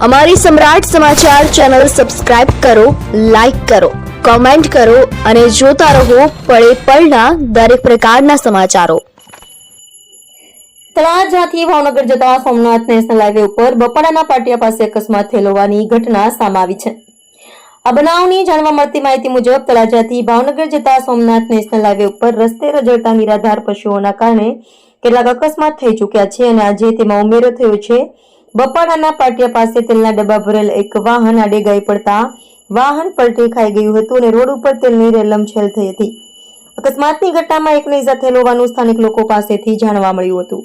અમારી સમ્રાટ સમાચાર channel subscribe કરો, લાઇક કરો, કોમેન્ટ કરો અને જોતા રહો પળે પળના દરેક પ્રકારના સમાચારો. તળાજાથી ભાવનગર જતા સોમનાથ નેશનલ હાઈવે ઉપર બપાડાના પાટિયા પાસે અકસ્માત થયેલ હોવાની ઘટના સામે આવી છે. આ બનાવની જાણવા મળતી માહિતી મુજબ તળાજાથી ભાવનગર જતા સોમનાથ નેશનલ હાઈવે ઉપર રસ્તે રજળતા નિરાધાર પશુઓના કારણે કેટલાક અકસ્માત થઈ ચૂક્યા છે અને આજે તેમાં ઉમેરો થયો છે બપાડાના પાટિયા પાસે તેલના ડબ્બા ભરેલ એક વાહન આડે ગઈ પડતા વાહન પલટી ખાઈ ગયું હતું અને રોડ ઉપર તેલની રેલમછેલ થઈ હતી. અકસ્માતની ઘટનામાં એકને ઈજા થયેલ હોવાનું સ્થાનિક લોકો પાસેથી જાણવા મળ્યું હતું.